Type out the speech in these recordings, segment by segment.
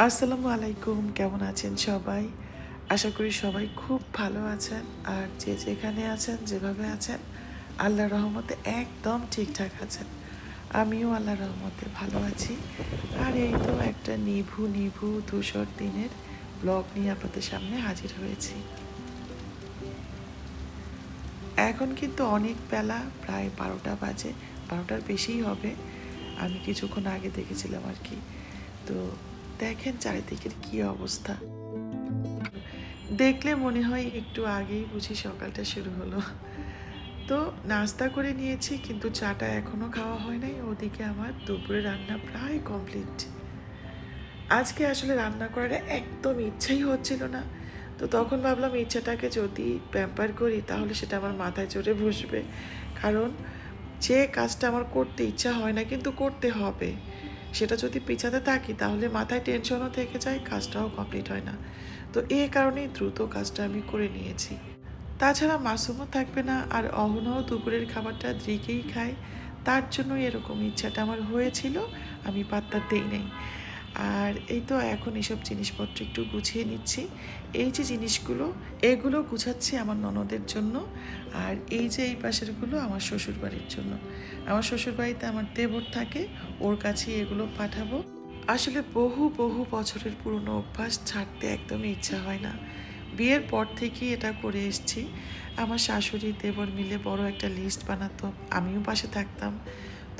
আসসালামু আলাইকুম, কেমন আছেন সবাই? আশা করি সবাই খুব ভালো আছেন। আর যে যেখানে আছেন, যেভাবে আছেন আল্লাহ রহমতে একদম ঠিকঠাক আছেন। আমিও আল্লাহ রহমতে ভালো আছি। আর এই তো একটা নিভু নিভু ধূসর দিনের ব্লগ নিয়ে আপনাদের সামনে হাজির হয়েছি। এখন কিন্তু অনেক বেলা, প্রায় বারোটা বাজে, বারোটার বেশিই হবে। আমি কিছুক্ষণ আগে দেখেছিলাম আর কি। তো দেখেন চারিদিকের কি অবস্থা। দেখলে মনে হয় একটু আগেই বুঝি সকালটা শুরু হলো। তো নাস্তা করে নিয়েছি, কিন্তু চাটা এখনও খাওয়া হয় নাই। ওদিকে আমার দুপুরে রান্না প্রায় কমপ্লিট। আজকে আসলে রান্না করার একদম ইচ্ছাই হচ্ছিল না। তো তখন ভাবলাম, ইচ্ছাটাকে যদি প্যাম্পার করি, তাহলে সেটা আমার মাথায় চড়ে বসবে। কারণ যে কাজটা আমার করতে ইচ্ছা হয় না, কিন্তু করতে হবে। সেটা যদি পেছাতে থাকি, তাহলে মাথায় টেনশনও থেকে যায়, কাজটাও কমপ্লিট হয় না। তো এ কারণেই দ্রুত কাজটা আমি করে নিয়েছি। তাছাড়া মাসুমও থাকবে না, আর অহনাও দুপুরের খাবারটা দিকেই খায়। তার জন্য এরকম ইচ্ছাটা আমার হয়েছিল, আমি পাত্তা দিই নাই। আর এই তো এখন এসব জিনিসপত্র একটু গুছিয়ে নিচ্ছি। এই যে জিনিসগুলো, এগুলো গুছাচ্ছি আমার ননদের জন্য আর এই যে এই পাশেরগুলো আমার শ্বশুর বাড়ির জন্য। আমার শ্বশুর বাড়িতে আমার দেবর থাকে, ওর কাছে এগুলো পাঠাবো। আসলে বহু বহু বছরের পুরনো অভ্যাস ছাড়তে একদমই ইচ্ছা হয় না। বিয়ের পর থেকেই এটা করে এসছি। আমার শাশুড়ি, দেবর মিলে বড় একটা লিস্ট বানাতো, আমিও পাশে থাকতাম।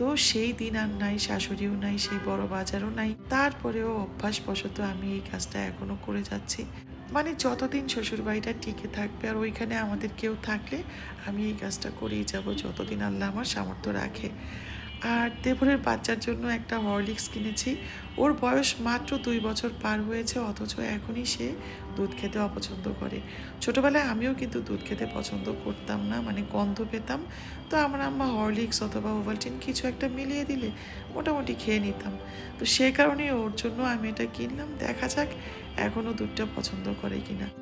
তো সেই দিন আর নাই, শাশুড়িও নাই, সেই বড় বাজারও নাই। তারপরেও অভ্যাসবশত আমি এই কাজটা এখনও করে যাচ্ছি। মানে যতদিন শ্বশুরবাড়িটা টিকে থাকবে আর ওইখানে আমাদের কেউ থাকলে আমি এই কাজটা করেই যাব, যতদিন আল্লাহ আমার সামর্থ্য রাখে। আর দেবরের বাচ্চার জন্য একটা হরলিক্স কিনেছি। ওর বয়স মাত্র দুই বছর পার হয়েছে, অথচ এখনই সে দুধ খেতে অপছন্দ করে। ছোটোবেলায় আমিও কিন্তু দুধ খেতে পছন্দ করতাম না মানে গন্ধ পেতাম। তো আমার আম্মা হরলিক্স অথবা ওভালটিন কিছু একটা মিলিয়ে দিলে মোটামুটি খেয়ে নিতাম। তো সে কারণে ওর জন্য আমি এটা কিনলাম। দেখা যাক এখনও দুধটা পছন্দ করে কিনা।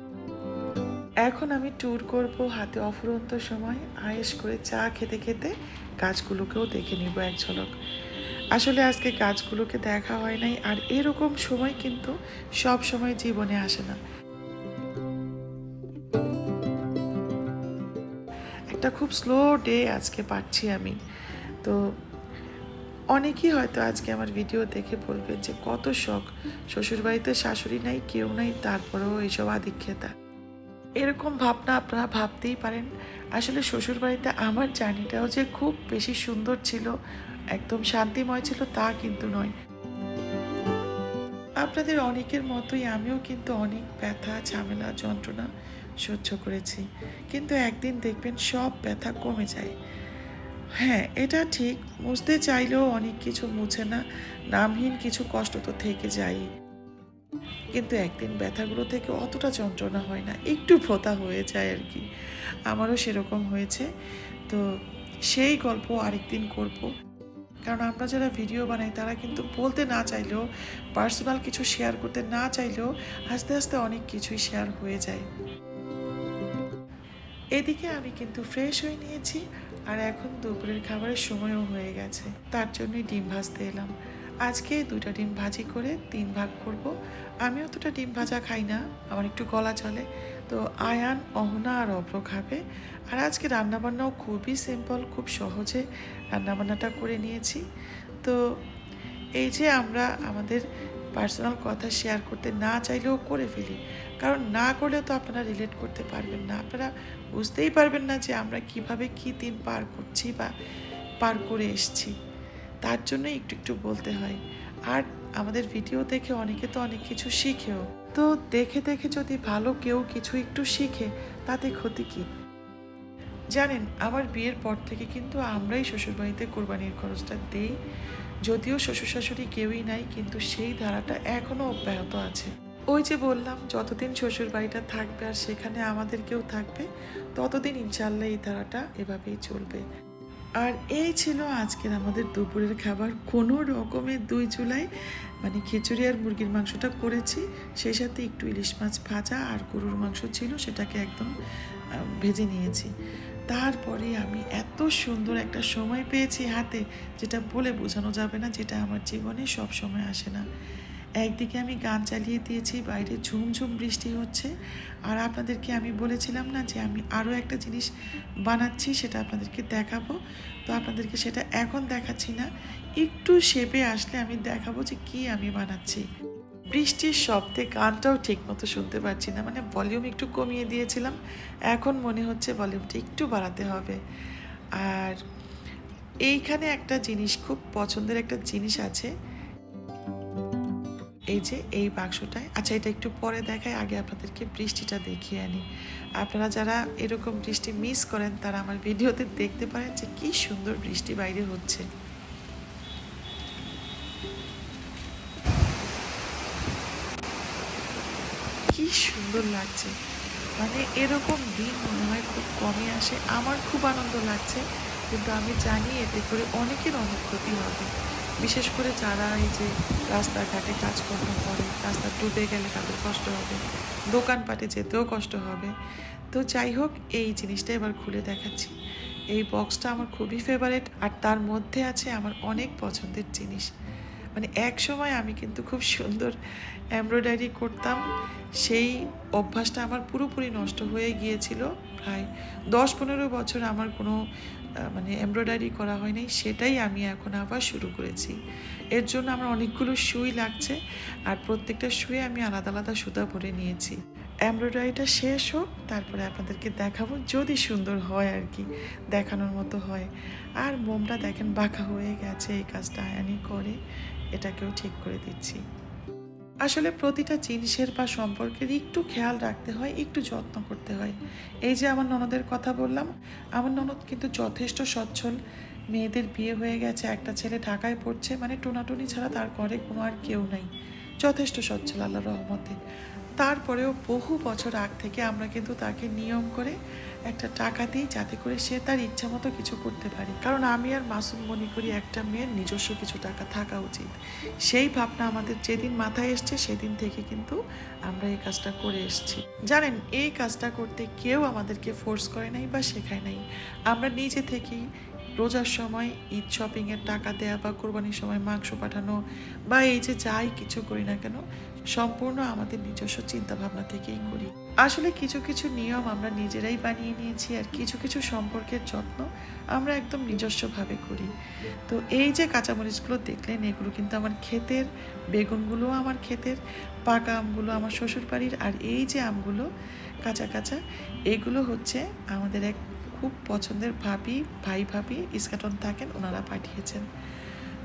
এখন আমি ট্যুর করব হাতে অফুরন্ত সময় আয়েস করে চা খেতে খেতে গাছগুলোকেও দেখে নিব এক ঝলক। আসলে আজকে গাছগুলোকে দেখা হয় নাই আর এরকম সময় কিন্তু সব সময় জীবনে আসে না। একটা খুব স্লো ডে আজকে পাচ্ছি আমি। তো অনেকেই হয়তো আজকে আমার ভিডিও দেখে বলবেন যে, কত শখ। শ্বশুরবাড়িতে শাশুড়ি নাই, কেউ নাই, তারপরেও এইসব আধিক্ষেতা এরকম ভাবনা আপনারা ভাবতেই পারেন। আসলে শ্বশুরবাড়িতে আমার জার্নিটাও যে খুব বেশি সুন্দর ছিল, একদম শান্তিময় ছিল তা কিন্তু নয়। আপনাদের অনেকের মতোই আমিও কিন্তু অনেক ব্যথা, ঝামেলা, যন্ত্রণা সহ্য করেছি। কিন্তু একদিন দেখবেন সব ব্যথা কমে যায়। হ্যাঁ এটা ঠিক মুছতে চাইলেও অনেক কিছু মুছে না, নামহীন কিছু কষ্ট তো থেকে যায় কিন্তু একদিন ব্যথাগুলো থেকে অতটা যন্ত্রণা হয় না, একটু ভোতা হয়ে যায় আর কি। আমারও সেরকম হয়েছে। তো সেই গল্প আরেকদিন করব। কারণ আমরা যারা ভিডিও বানাই, তারা কিন্তু বলতে না চাইলেও, পার্সোনাল কিছু শেয়ার করতে না চাইলেও, আস্তে আস্তে অনেক কিছুই শেয়ার হয়ে যায়। এদিকে আমি কিন্তু ফ্রেশ হয়ে নিয়েছি, আর এখন দুপুরের খাবারের সময়ও হয়ে গেছে। তার জন্যই ডিম ভাজতে এলাম। আজকে দুইটা ডিম ভাজি করে তিন ভাগ করব। আমি অতটা ডিম ভাজা খাই না, আমার একটু গলা চলে। তো আয়ান, অহনা আর অভ্র খাবে। আর আজকে রান্নাবান্নাও খুবই সিম্পল খুব সহজে রান্নাবান্নাটা করে নিয়েছি। তো এই যে আমরা আমাদের পার্সোনাল কথা শেয়ার করতে না চাইলেও করে ফেলি। কারণ না করলেও তো আপনারা রিলেট করতে পারবেন না। আপনারা বুঝতেই পারবেন না যে আমরা কীভাবে কি দিন পার করছি বা পার করে এসছি। তার জন্য একটু একটু বলতে হয়। আর আমাদের ভিডিও দেখে অনেকে তো অনেক কিছু শিখেও। তো দেখে দেখে যদি ভালো কেউ কিছু একটু শিখে, তাতে ক্ষতি কি? জানেন, আমার বিয়ের পর থেকে কিন্তু আমরাই শ্বশুরবাড়িতে কোরবানির খরচটা দেই। যদিও শ্বশুর শাশুড়ি কেউই নাই, কিন্তু সেই ধারাটা এখনও অব্যাহত আছে। ওই যে বললাম, যতদিন শ্বশুর বাড়িটা থাকবে আর সেখানে আমাদের কেউ থাকবে, ততদিন ইনশাল্লাহ এই ধারাটা এভাবেই চলবে। আর এই ছিল আজকের আমাদের দুপুরের খাবার। কোনো রকমের দুই চুলায় মানে খিচুড়ি আর মুরগির মাংসটা করেছি। সেই সাথে একটু ইলিশ মাছ ভাজা আর গরুর মাংস ছিল, সেটাকে একদম ভেজে নিয়েছি। তারপরে আমি এত সুন্দর একটা সময় পেয়েছি হাতে, যেটা বলে বোঝানো যাবে না, যেটা আমার জীবনে সব সময় আসে না। একদিকে আমি গান চালিয়ে দিয়েছি, বাইরে ঝুমঝুম বৃষ্টি হচ্ছে। আর আপনাদেরকে আমি বলেছিলাম না যে আমি আরও একটা জিনিস বানাচ্ছি, সেটা আপনাদেরকে দেখাবো। তো আপনাদেরকে সেটা এখন দেখাচ্ছি না, একটু শেপে আসলে আমি দেখাবো যে কি আমি বানাচ্ছি। বৃষ্টির শব্দে গানটাও ঠিক মতো শুনতে পাচ্ছি না মানে ভলিউম একটু কমিয়ে দিয়েছিলাম, এখন মনে হচ্ছে ভলিউমটা একটু বাড়াতে হবে। আর এইখানে একটা জিনিস, খুব পছন্দের একটা জিনিস আছে এই যে এই বাক্সটায়। আচ্ছা এটা একটু পরে দেখায় আগে আপনাদেরকে বৃষ্টিটা দেখিয়ে আনি। আপনারা যারা এরকম বৃষ্টি মিস করেন, তারা আমার ভিডিওতে দেখতে পারেন যে কি সুন্দর বৃষ্টি বাইরে হচ্ছে। কি সুন্দর লাগছে। মানে এরকম দিন মনে হয় খুব কমই আসে। আমার খুব আনন্দ লাগছে, কিন্তু আমি জানি এতে করে অনেকের অনেক ক্ষতি হবে। বিশেষ করে যারা এই যে রাস্তাঘাটে কাজকর্ম করে, রাস্তা ডুবে গেলে তাদের কষ্ট হবে, দোকানপাটে যেতেও কষ্ট হবে। তো যাই হোক, এই জিনিসটা এবার খুলে দেখাচ্ছি। এই বক্সটা আমার খুবই ফেভারেট আর তার মধ্যে আছে আমার অনেক পছন্দের জিনিস। মানে এক সময় আমি কিন্তু খুব সুন্দর এমব্রয়ডারি করতাম, সেই অভ্যাসটা আমার পুরোপুরি নষ্ট হয়ে গিয়েছিল। প্রায় দশ পনেরো বছর আমার কোনো মানে এমব্রয়ডারি করা হয়নি সেটাই আমি এখন আবার শুরু করেছি। এর জন্য আমার অনেকগুলো সুই লাগছে আর প্রত্যেকটা সুয়ে আমি আলাদা আলাদা সুতা ভরে নিয়েছি। এমব্রয়ডারিটা শেষ হোক, তারপরে আপনাদেরকে দেখাবো যদি সুন্দর হয় আর কি, দেখানোর মতো হয়। আর মোমটা দেখেন বাঁকা হয়ে গেছে, এই কাজটা আয়ানি করে, এটাকেও ঠিক করে দিচ্ছি। আসলে প্রতিটা জিনিসের বা সম্পর্কের একটু খেয়াল রাখতে হয়, একটু যত্ন করতে হয়। এই যে আমার ননদের কথা বললাম, আমার ননদ কিন্তু যথেষ্ট সচ্ছল। মেয়েদের বিয়ে হয়ে গেছে, একটা ছেলে ঢাকায় পড়ছে মানে টোনাটুনি ছাড়া তার ঘরে কোনো আর কেউ নাই। যথেষ্ট সচ্ছল আল্লাহ রহমতে। তারপরেও বহু বছর আগ থেকে আমরা কিন্তু তাকে নিয়ম করে একটা টাকা দিই যাতে করে সে তার ইচ্ছা মতো কিছু করতে পারে। কারণ আমি আর মাসুম মনে করি একটা মেয়ের নিজস্ব কিছু টাকা থাকা উচিত। সেই ভাবনা আমাদের যেদিন মাথায় এসছে সেদিন থেকে কিন্তু আমরা এই কাজটা করে এসেছি। জানেন, এই কাজটা করতে কেউ আমাদেরকে ফোর্স করে নাই বা শেখায় নাই। আমরা নিজে থেকেই রোজার সময়, ঈদ শপিংয়ের টাকা দেয়া বা কোরবানির সময় মাংস পাঠানো বা এই যে যাই কিছু করি না কেন, সম্পূর্ণ আমাদের নিজস্ব চিন্তা ভাবনা থেকেই করি। আসলে কিছু কিছু নিয়ম আমরা নিজেরাই বানিয়ে নিয়েছি আর কিছু কিছু সম্পর্কের যত্ন আমরা একদম নিজস্বভাবে করি। তো এই যে কাঁচামরিচগুলো দেখলেন, এগুলো কিন্তু আমার ক্ষেতের বেগুনগুলোও আমার ক্ষেতের, পাকা আমগুলো আমার শ্বশুর বাড়ির আর এই যে আমগুলো কাঁচা কাঁচা, এগুলো হচ্ছে আমাদের এক খুব পছন্দের ভাবি, ভাই ভাবি ইস্কাটন থাকেন, ওনারা পাঠিয়েছেন।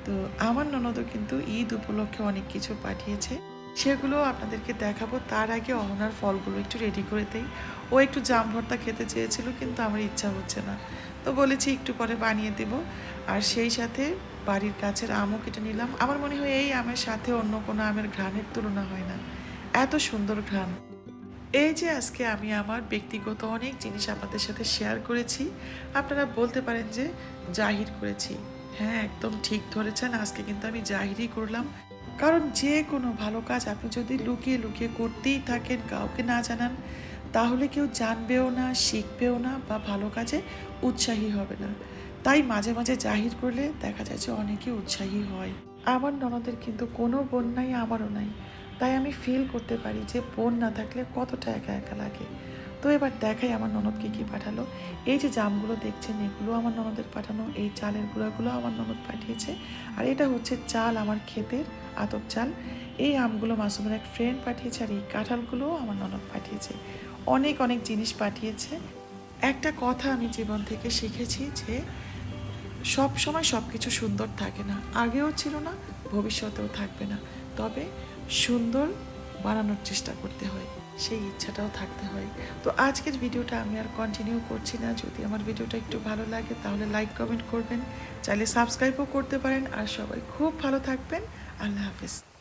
তো আমার ননদও কিন্তু ঈদ উপলক্ষে অনেক কিছু পাঠিয়েছে। সেগুলো আপনাদেরকে দেখাবো। তার আগে অহনার ফলগুলো একটু রেডি করে দেই। ও একটু জাম ভর্তা খেতে চেয়েছিল, কিন্তু আমার ইচ্ছা হচ্ছে না। তো বলেছি একটু পরে বানিয়ে দেব। আর সেই সাথে বাড়ির কাছের আমও কেটে নিলাম। আমার মনে হয় এই আমের সাথে অন্য কোনো আমের ঘ্রাণের তুলনা হয় না। এত সুন্দর ঘ্রাণ। এই যে আজকে আমি আমার ব্যক্তিগত অনেক জিনিস আপনাদের সাথে শেয়ার করেছি, আপনারা বলতে পারেন যে জাহির করেছি। হ্যাঁ একদম ঠিক ধরেছেন, আজকে কিন্তু আমি জাহিরই করলাম। কারণ যে কোনো ভালো কাজ আপনি যদি লুকিয়ে লুকিয়ে করতেই থাকেন, কাউকে না জানান, তাহলে কেউ জানবেও না, শিখবেও না বা ভালো কাজে উৎসাহী হবে না। তাই মাঝে মাঝে জাহির করলে দেখা যায় যে অনেকে উৎসাহী হয়। আমার ননদের কিন্তু কোনো বোন নাই, আমারও নাই। তাই আমি ফিল করতে পারি যে বোন না থাকলে কতটা একা একা লাগে। তো এবার দেখাই আমার ননদ কি কি পাঠালো। এই যে জামগুলো দেখছেন, এগুলো আমার ননদের পাঠানো, এই চালের গুঁড়াগুলো আমার ননদ পাঠিয়েছে। আর এটা হচ্ছে চাল আমার ক্ষেতের আতপ চাল। এই আমগুলো মাসুমের এক ফ্রেন্ড পাঠিয়েছে আর এই কাঁঠালগুলোও আমার ননদ পাঠিয়েছে। অনেক অনেক জিনিস পাঠিয়েছে। একটা কথা আমি জীবন থেকে শিখেছি যে সব সময় সব কিছু সুন্দর থাকে না। আগেও ছিল না, ভবিষ্যতেও থাকবে না। তবে সুন্দর বানানোর চেষ্টা করতে হয়, সেই ইচ্ছাটাও থাকতে হয়। তো আজকের ভিডিওটা আমি আর কন্টিনিউ করছি না। যদি আমার ভিডিওটা একটু ভালো লাগে, তাহলে লাইক কমেন্ট করবেন। চাইলে সাবস্ক্রাইবও করতে পারেন। আর সবাই খুব ভালো থাকবেন। আল্লাহ হাফিজ।